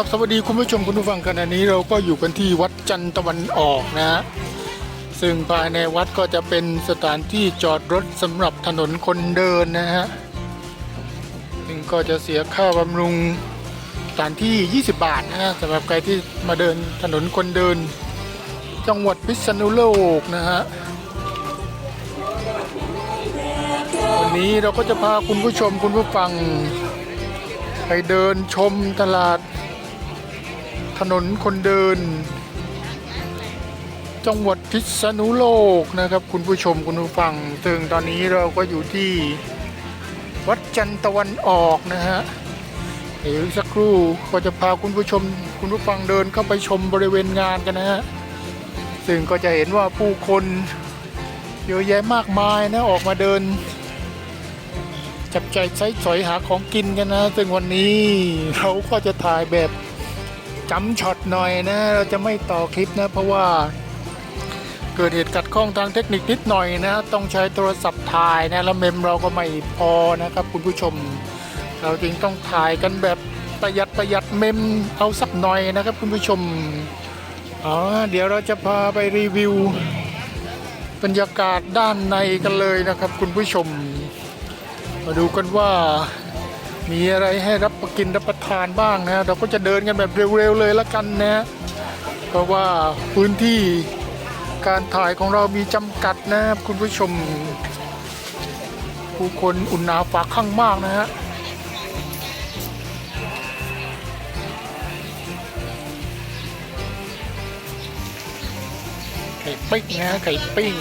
ครับสวัสดีคุณผู้ชมคุณผู้ฟังขณะนี้เราก็อยู่กันที่วัดจันตะวันออกนะฮะซึ่งภายในวัดก็จะเป็นสถานที่จอดรถสำหรับถนนคนเดินนะฮะซึ่งก็จะเสียค่าบำรุงสถานที่ 20 บาทนะฮะสำหรับใครที่มาเดินถนนคนเดิน จังหวัดพิษณุโลกนะฮะวันนี้เราก็จะพาคุณผู้ชมคุณผู้ฟังไปเดินชมตลาด ถนนคนเดิน จังหวัดพิษณุโลกนะครับ คุณผู้ชมคุณผู้ฟังซึ่งตอนนี้เราก็อยู่ที่วัดจันตะวันออกนะฮะเดี๋ยวสักครู่ก็จะพาคุณผู้ชมคุณผู้ฟังเดินเข้าไปชมบริเวณงานกันนะฮะซึ่งก็จะเห็นว่าผู้คนเยอะแยะมากมายนะออกมาเดิน จับใจใช้สอยหาของกินกันนะ ซึ่งวันนี้เราก็จะถ่ายแบบ จำช็อตหน่อยนะ เราจะไม่ต่อคลิปนะ เพราะว่าเกิดเหตุขัดข้องทางเทคนิคนิดหน่อยนะ ต้องใช้โทรศัพท์ถ่ายนะ แล้วเมมเราก็ไม่พอนะครับ คุณผู้ชม เราจึงต้องถ่ายกันแบบประหยัดประหยัดเมมเอาสักหน่อยนะครับ คุณผู้ชมอ๋อเดี๋ยวเราจะพาไปรีวิว บรรยากาศด้านในกันเลยนะครับ คุณผู้ชม มาดูกันว่า มีอะไรให้รับประกินรับประทานบ้างนะ เราก็จะเดินกันแบบเร็วๆเลยละกันนะ เพราะว่าพื้นที่การถ่ายของเรามีจำกัดนะครับคุณผู้ชม ผู้คนอุ่นหนาฝาข้างมากนะฮะไข่ปิ้งนะไข่ปิ้ง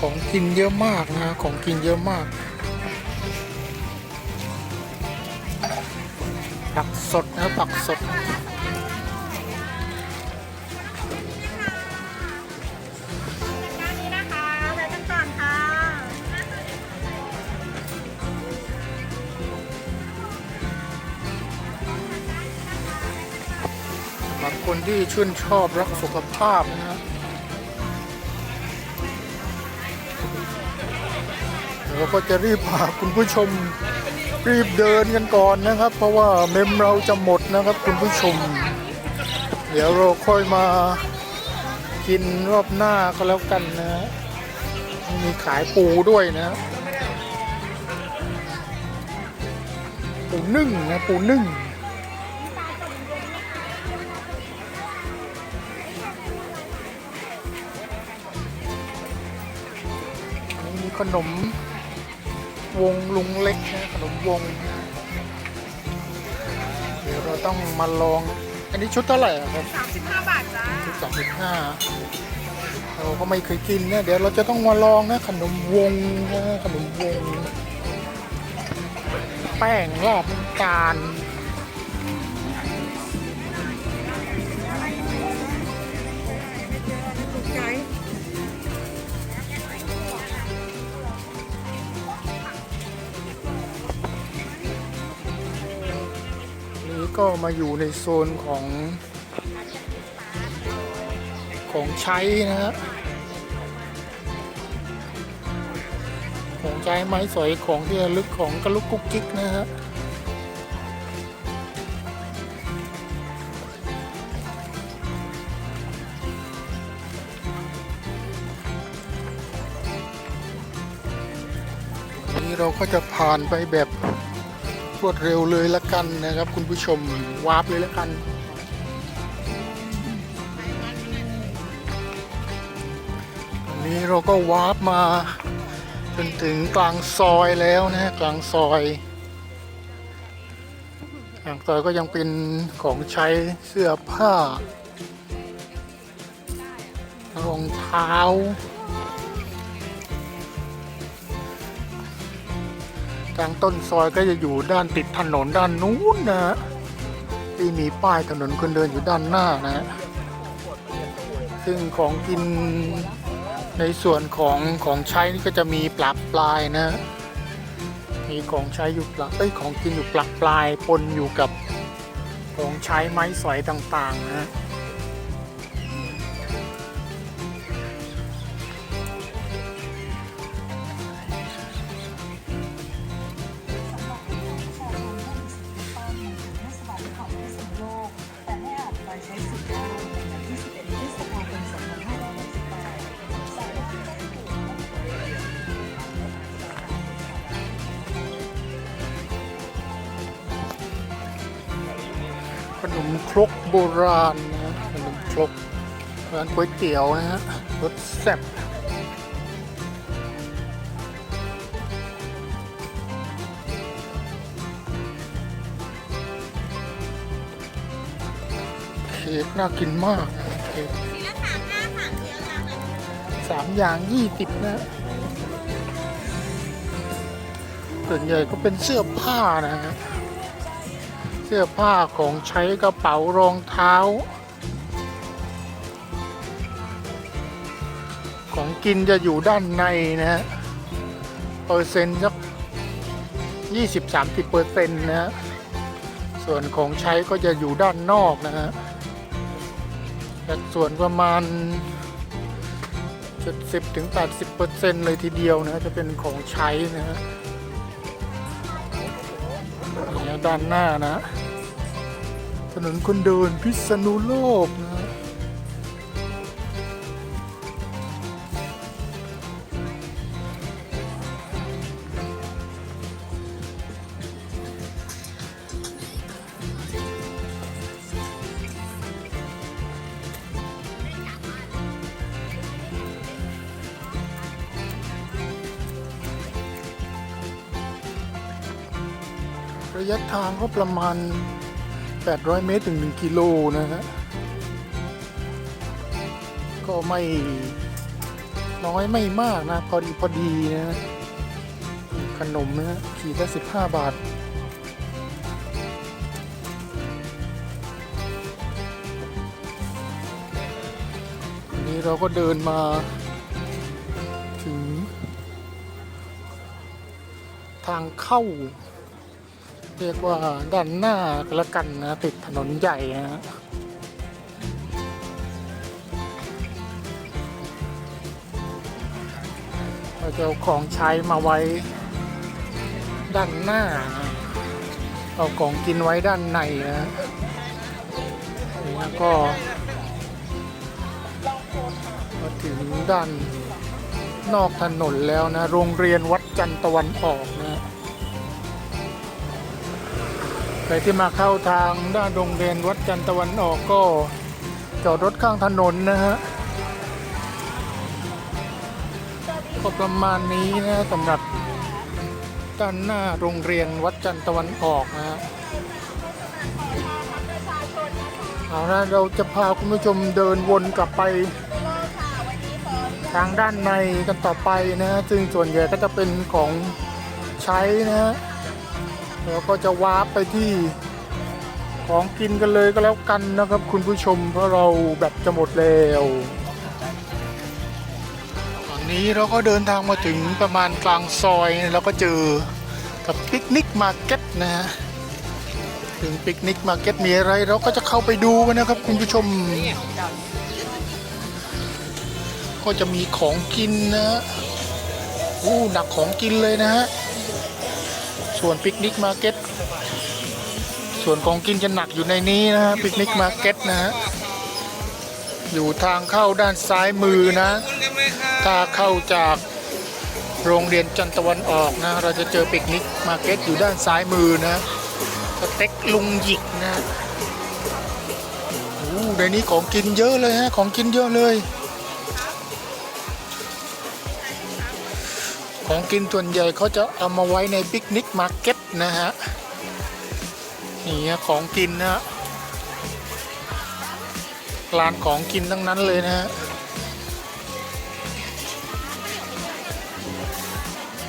ของกินเยอะมากนะ ของกินเยอะมาก ผักสดนะผักสดนนี้นะคะไปกันก่อนค่ะบางคนที่ชื่นชอบรักสุขภาพนะฮะเราก็จะรีบพาคุณผู้ชม รีบเดินกันก่อนนะครับ เพราะว่าเมมเราจะหมดนะครับคุณผู้ชม เดี๋ยวเราค่อยมากินรอบหน้าก็แล้วกันนะมีขายปูด้วยนะปูนึ่งนะปูนึ่งนี่มีขนม วงลุงเล็กนะขนมวงเดี๋ยวเราต้องมาลอง อันนี้ชุดเท่าไหร่อะครับ 35 บาทจ้าชุดสามสิบห้าเราก็ไม่เคยกินนะเดี๋ยวเราจะต้องมาลองนะขนมวงนะขนมวง แป้งรอบน้ำตาล ก็มาอยู่ในโซนของของใช้นะฮะของใช้ไม้สอยของที่ระลึกของกระลุกกุ๊กกิ๊กนะฮะวันนี้เราก็จะผ่านไปแบบ รวดเร็วเลยละกันนะครับ คุณผู้ชมวาร์ปเลยละกันวันนี้เราก็วาร์ปมาจนถึงกลางซอยแล้วนะฮะกลางซอยกลางซอยก็ยังเป็นของใช้เสื้อผ้ารองเท้า ทางต้นซอยก็จะอยู่ด้านติดถนนด้านนู้นนะฮะที่มีป้ายถนนคนเดินอยู่ด้านหน้านะฮะซึ่งของกินในส่วนของของใช้นี่ก็จะมีปลับปลายนะ มีของใช้อยู่ปลักเอ้ยของกินอยู่ปลักปลายปนอยู่กับของใช้ไม้สอยต่างๆนะ นมครกโบราณนะขนมครกร้านก๋วยเตี๋ยวนะฮะรสแซ่บเค้กน่ากินมากเค้กสีละสามห้าสามเสียละเลยสามอย่างยี่สิบนะส่วนใหญ่ก็เป็นเสื้อผ้านะฮะ เสื้อผ้าของใช้กระเป๋ารองเท้า ของกินจะอยู่ด้านในนะฮะเปอร์เซ็นต์สักยี่สิบสามสิบเปอร์เซ็นต์นะฮะส่วนของใช้ก็จะอยู่ด้านนอกนะฮะแต่ส่วนประมาณ70ถึง80เปอร์เซนต์เลยทีเดียวนะจะเป็นของใช้นะฮะ ด้านหน้านะ ถนนคนเดินพิษณุโลก ระยะทางก็ประมาณ 800 เมตรถึง 1 กิโลนะฮะก็ไม่น้อยไม่มากนะพอดีพอดีนะขนมนะขีดละ15 บาทวันนี้เราก็เดินมาถึงทางเข้า เรียกว่าด้านหน้าล้วกันนะติดถนนใหญ่นะฮะเราจะเอาของใช้มาไว้ด้านหน้า เอาของกินไว้ด้านในนะแล้วก็มาถึงด้านนอกถนนแล้วนะ โรงเรียนวัดจันทร์ตะวันออก ใครที่มาเข้าทางด้านโรงเรียนวัดจันตะวันออกก็จอดรถข้างถนนนะฮะก็ประมาณนี้นะสำหรับด้านหน้าโรงเรียนวัดจันตะวันออกนะฮะเอาละเราจะพาคุณผู้ชมเดินวนกลับไป ทางด้านในกันต่อไปนะฮะซึ่งส่วนใหญ่ก็จะเป็นของใช้นะ ฮะเราก็จะวาร์ปไปที่ของกินกันเลยก็แล้วกันนะครับ คุณผู้ชมเพราะเราแบตจะหมดแล้วตอนนี้เราก็เดินทางมาถึงประมาณกลางซอยแล้วก็เจอกับปิกนิกมาร์เก็ตนะฮะถึงปิกนิกมาร์เก็ตมีอะไร เราก็จะเข้าไปดูกันนะครับ คุณผู้ชม ก็จะมีของกินนะฮะอู้หนักของกินเลยนะฮะ ส่วนปิกนิกมาร์เก็ตส่วนของกินจะหนักอยู่ในนี้นะฮะปิกนิกมาร์เก็ตนะฮะอยู่ทางเข้าด้านซ้ายมือนะ ถ้าเข้าจากโรงเรียนจันทร์ตะวันออกนะ เราจะเจอปิกนิกมาร์เก็ตอยู่ด้านซ้ายมือนะสเต็กลุงหยิกนะโอ้ในนี้ของกินเยอะเลยฮะของกินเยอะเลย ของกินส่วนใหญ่เขาจะเอามาไว้ในปิกนิกมาร์เก็ตนะฮะนี่ฮะของกินนะฮะร้านของกินทั้งนั้นเลยนะฮะ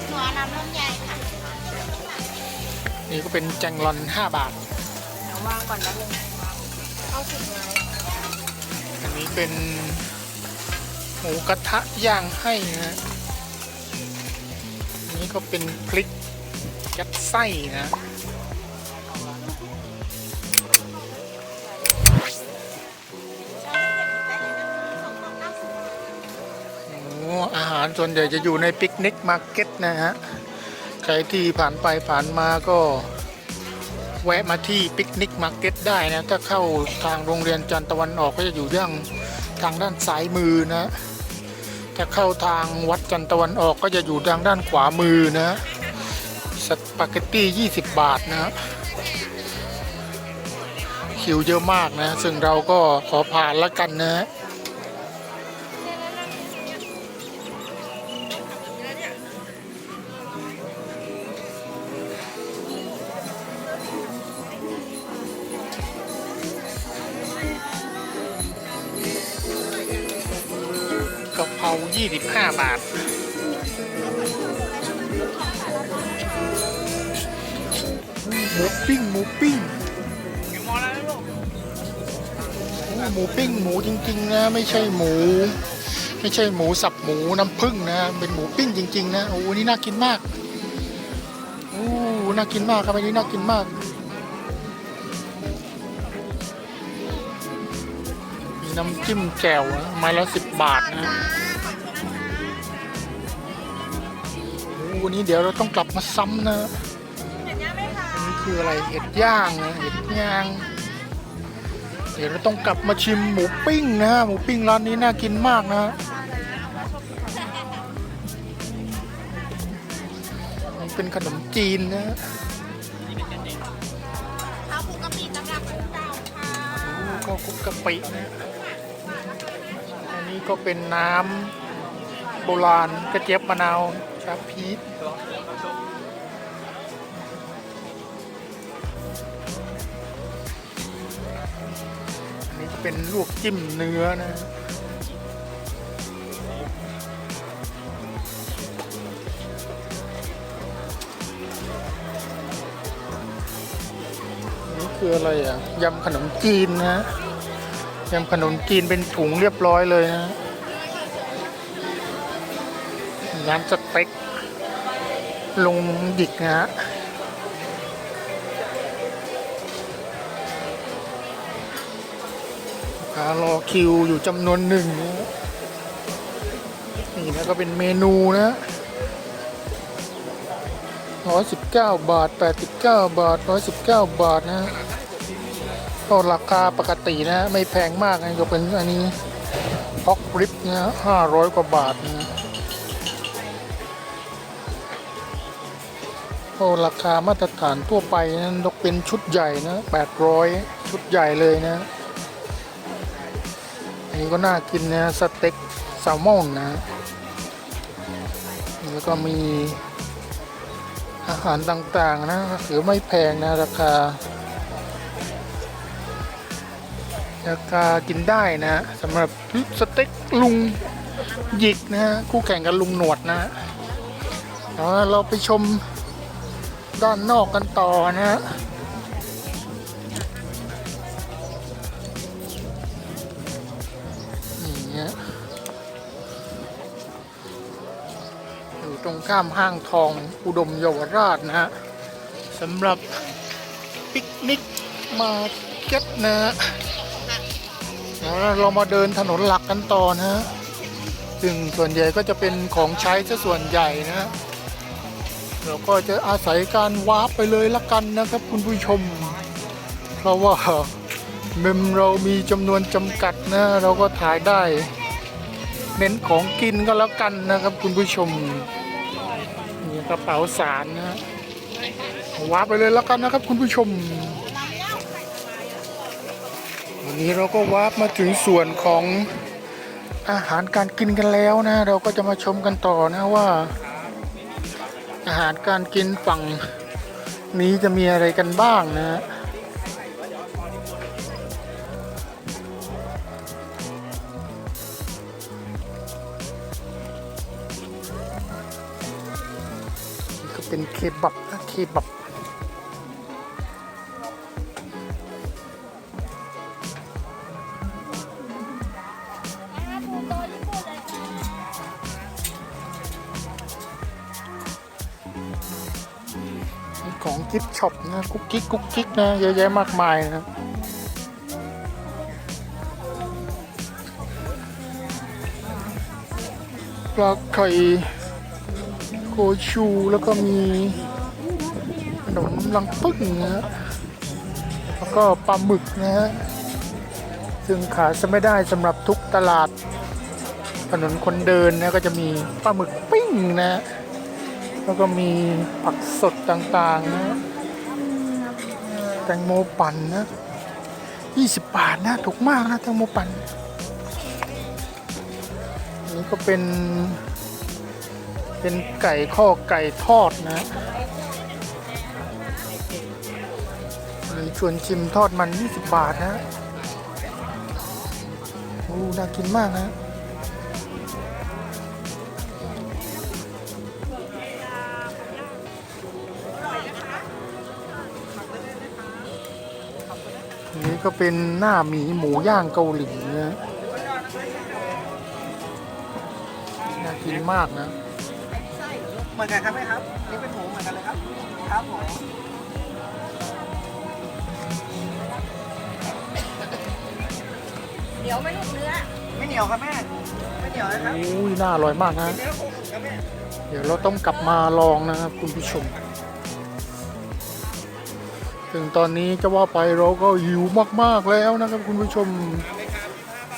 หนัวน้ำลำไยค่ะนี่ก็เป็นแจงลอน 5 บาทเดี๋ยววางก่อนนะลุงเอาสิบไม้อันนี้เป็นหมูกระทะย่างให้นะฮะอั นนี้ก็เป็นพริกยัดไส้นะโอ้อาหารส่วนใหญ่จะอยู่ในปิกนิกมาร์เก็ตนะฮะ ใครที่ผ่านไปผ่านมาก็แวะมาที่ปิกนิกมาร์เก็ตได้นะ ถ้าเข้าทางโรงเรียนจันทร์ตะวันออกก็จะอยู่เรื่องทางด้านซ้ายมือนะ จะเข้าทางวัดจันทร์ตะวันออกก็จะอยู่ทางด้านขวามือนะสปาเกตตี้20 บาทนะคคิวเยอะมากนะ ซึ่งเราก็ขอผ่านแล้วกันนะ 15 บาท หมูปิ้งหมูปิ้งอมูหมูปิ้งหมูจริง ๆ นะ ไม่ใช่หมู ไม่ใช่หมูสับหมูน้ำผึ้งนะ เป็นหมูปิ้งจริง ๆ นะโอ้นี่น่ากินมากโอ้น่ากินมากครับอันนี้น่ากินมากมีน้ำจิ้มแจ่วนะไม้ละสิบบาทนะ วันนี้เดี๋ยวเราต้องกลับมาซ้ำนะเห็นยังไหมคะนี่คืออะไรเห็ดย่างนะเห็ดย่าง เดี๋ยวเราต้องกลับมาชิมหมูปิ้งนะหมูปิ้งร้านนี้น่ากินมากนะมันเป็นขนมจีนนะเอาปูกะปิตำรับปูเก่าค่ะก็คลุกกะปินะอันนี้ก็เป็นน้ำโบราณกระเจี๊ยบมะนาว ชาพีชอันนี้จะเป็นลวกจิ้มเนื้อนะนี่คืออะไรอะ ยำขนมจีนนะ ยำขนมจีนเป็นถุงเรียบร้อยเลยนะ ร้านสเต็กลุงหยิกนะฮะรอคิวอยู่จำนวนหนึ่ง นี่นะก็เป็นเมนูนะร้อยสิบเก้าบาทแปดสิบเก้าบาทร้อยสิบเก้าบาทนะก็ราคาปกตินะ ไม่แพงมากนะยกเป็นอันนี้พอกริปนะห้าร้อยกว่าบาทนะ ก็ราคามาตรฐานทั่วไปนะยกเป็นชุดใหญ่นะแปดร้อยชุดใหญ่เลยนะ อันนี้ก็น่ากินนะสเต็กแซลมอนนะแล้วก็มีอาหารต่างๆนะถือไม่แพงนะราคา ราคากินได้นะสำหรับสเต็กลุงหยิกนะคู่แข่งกับลุงหนวดนะเราไปชม ด้านนอกกันต่อนะฮะนี่ฮะอยู่ตรงข้ามห้างทองอุดมเยาวราชนะฮะสำหรับปิกนิกมาเก็ตนะฮะแล้วเรามาเดินถนนหลักกันต่อนะฮะซึ่งส่วนใหญ่ก็จะเป็นของใช้ซะส่วนใหญ่นะฮะ เราก็จะอาศัยการวาร์ปไปเลยละกันนะครับคุณผู้ชม เพราะว่าเมมเรามีจำนวนจำกัดนะ เราก็ถ่ายได้เน้นของกินก็แล้วกันนะครับคุณผู้ชมนี่กระเป๋าสารนะฮะวาร์ปไปเลยละกันนะครับคุณผู้ชมวันนี้เราก็วาร์ปมาถึงส่วนของอาหารการกินกันแล้วนะ เราก็จะมาชมกันต่อนะว่า อาหารการกินฝั่งนี้จะมีอะไรกันบ้างนะนี่ก็เป็นเคบับนะเคบับ นะกุ๊กกิ๊กกุ๊กกิ๊กนะเยอะแยะมากมายนะครับปลาไข่โคชูแล้วก็มีขนมลังพึ่งนะฮะแล้วก็ปลาหมึกนะฮะซึ่งขาดจะไม่ได้สำหรับทุกตลาด ถนนคนเดินนะก็จะมีปลาหมึกปิ้งนะ แล้วก็มีผักสดต่างๆนะ แตงโมปั่นนะ 20 บาทนะ ถูกมากนะแตงโมปั่นอันนี้ก็เป็น เป็นไก่ข้อไก่ทอดนะมีชวนชิมทอดมัน 20 บาทนะโอ้น่ากินมากนะ นนี้ก็เป็นหน้าหมีหมูย่างเกาหลีนะน่ากินมากนะเหมือนกันครับไหมครับนี่เป็นหมูเหมือนกันเลยครับครับผมเดี๋ยวไม่ลูกเนื้อไม่เหนียวครับแม่ไม่เหนียวนะครับอุ้ยน่าอร่อยมากนะเนื้อคงครับแม่เดี๋ยวเราต้องกลับมาลองนะครับคุณผู้ชม ถึงตอนนี้จะว่าไปเราก็หิวมากๆแล้วนะครับคุณผู้ชม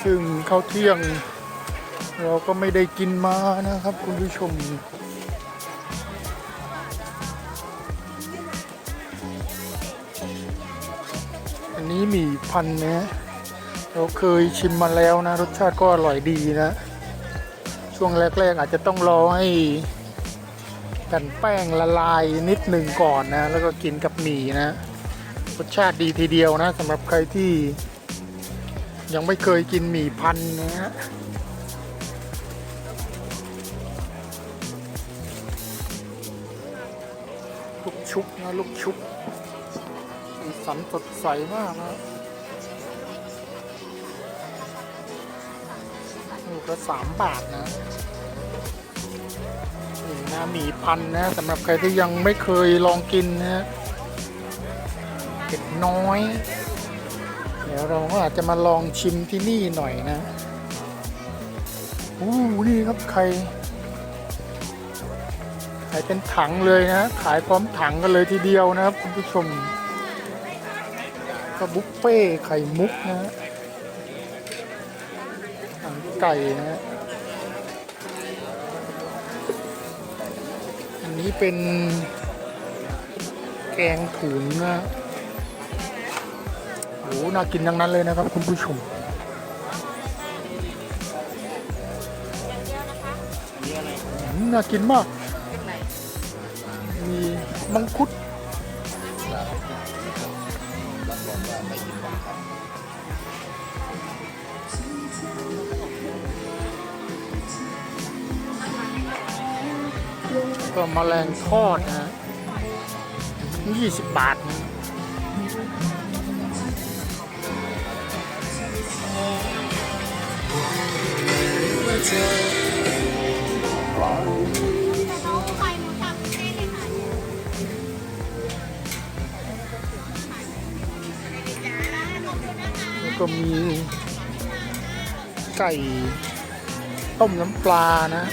ซึ่งข้าวเที่ยง เราก็ไม่ได้กินมานะครับคุณผู้ชมอันนี้หมี่พันนะเราเคยชิมมาแล้วนะ รสชาติก็อร่อยดีนะ ช่วงแรก ๆ อาจจะต้องรอให้แผ่นแป้งละลายนิดหนึ่งก่อนนะ แล้วก็กินกับหมี่นะ สชาติดีทีเดียวนะสำหรับใครที่ยังไม่เคยกินหมี่พันนะฮะลูกชุบนะลูกชุบสีสันสดใสมากนะลูกละสามบาทนะนี่นะหมี่พันนะสำหรับใครที่ยังไม่เคยลองกินนะฮะ น้อย เดี๋ยวเราก็อาจจะมาลองชิมที่นี่หน่อยนะอู้นี่ครับไข่ไข่เป็นถังเลยนะ ขายพร้อมถังกันเลยทีเดียวนะครับ คุณผู้ชม ก็บุฟเฟ่ไข่มุกนะฮะังไก่นะฮะอันนี้เป็นแกงถุนนะ โอ้น่ากินทั้งนั้นเลยนะครับ คุณผู้ชมน่ากินมาก มีมังคุดก็มแมลงทอดนะยี่สิบบาทนะ ก็มีไก่ ต้มน้ำปลานะ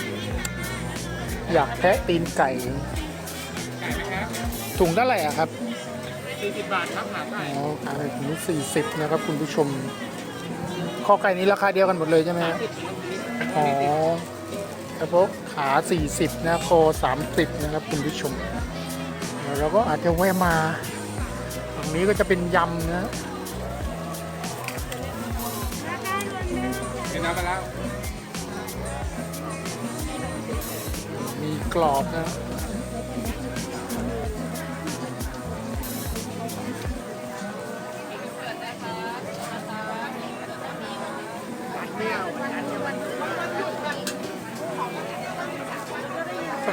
อยากแทะตีนไก่ ถุงเท่าไหร่อะครับ40บาทครับหาได้อ๋อขายถึงสี่สิบนะครับคุณผู้ชมข้อไก่นี้ราคาเดียวกันหมดเลยใช่ไหมฮะ อ๋อแล้วพวกขาสี่สิบนะคอสามสิบนะครับคุณผู้ชมเดี๋ยวเราก็อาจจะแวะมาตรงนี้ก็จะเป็นยำนะเห็นน้ำไปแล้วมีกรอบนะ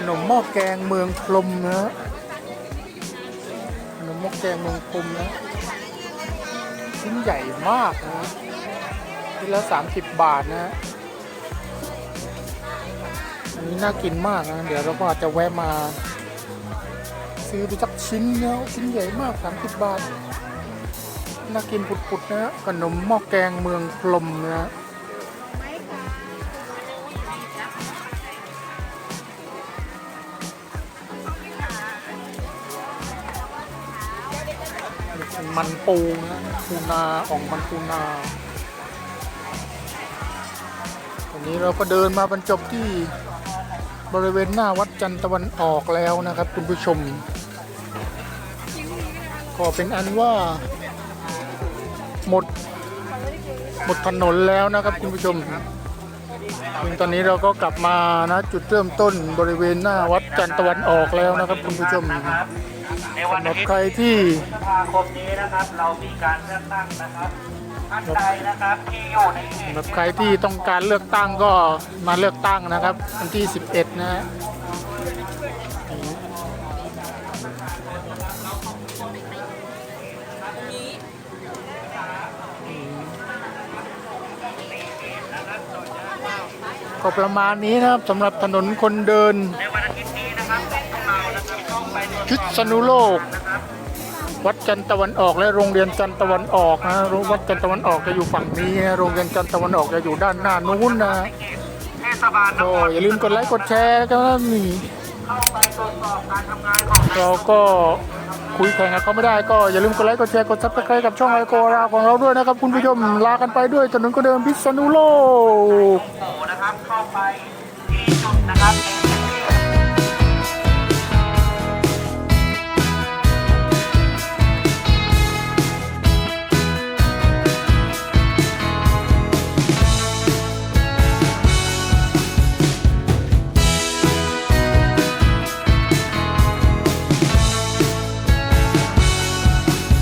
นมหม้อแกงเมืองพรมนะขนมหม้อแกงเมืองพรมนะชิ้นใหญ่มากนะชิ้นละ30 บาทนะอันนี้น่ากินมากนะ เดี๋ยวเราก็อาจจะแวะมา ซื้อไปสักชิ้นเนาะชิ้นใหญ่มาก 30 บาท น่ากินปุดๆนะขนมหม้อแกงเมืองพรมนะ มันปูนะปูนาอ่องมันปูนาวันนี้เราก็เดินมาบรรจบที่บริเวณหน้าวัดจันทร์ตะวันออกแล้วนะครับ คุณผู้ชม ก็เป็นอันว่า หมด หมดถนนแล้วนะครับคุณผู้ชมซึ่งตอนนี้เราก็กลับมานะจุดเริ่มต้นบริเวณหน้าวัดจันทร์ตะวันออกแล้วนะครับ คุณผู้ชม ในวันสำหรับที่ใครที่พฤษภาคมนี้นะครับ เรามีการเลือกตั้งนะครับท่านใดนะครับที่อยู่ในเขตสำหรับใครที่ต้องการเลือกตั้งก็มาเลือกตั้งนะครับวันที่ 11 นะฮะก็ประมาณนี้นะครับสำหรับถนนคนเดิน พิษณุโลก วัดจันทร์ตะวันออกและโรงเรียนจันทร์ตะวันออกนะวัดจันทร์ตะวันออกจะอยู่ฝั่งนี้นะโรงเรียนจันทร์ตะวันออกจะอยู่ด้านหน้านู้นนะก็อย่าลืมกดไลค์กดแชร์กันนะนี่เข้าไปตรวจสอบการทำงานเราก็คุยแข่งกับเขาไม่ได้ก็อย่าลืมกดไลค์กดแชร์กดซับสไครต์กับช่องไอโกราของเราด้วยนะครับ คุณผู้ชมลากันไปด้วยถนนก็เดิมพิษณุโลก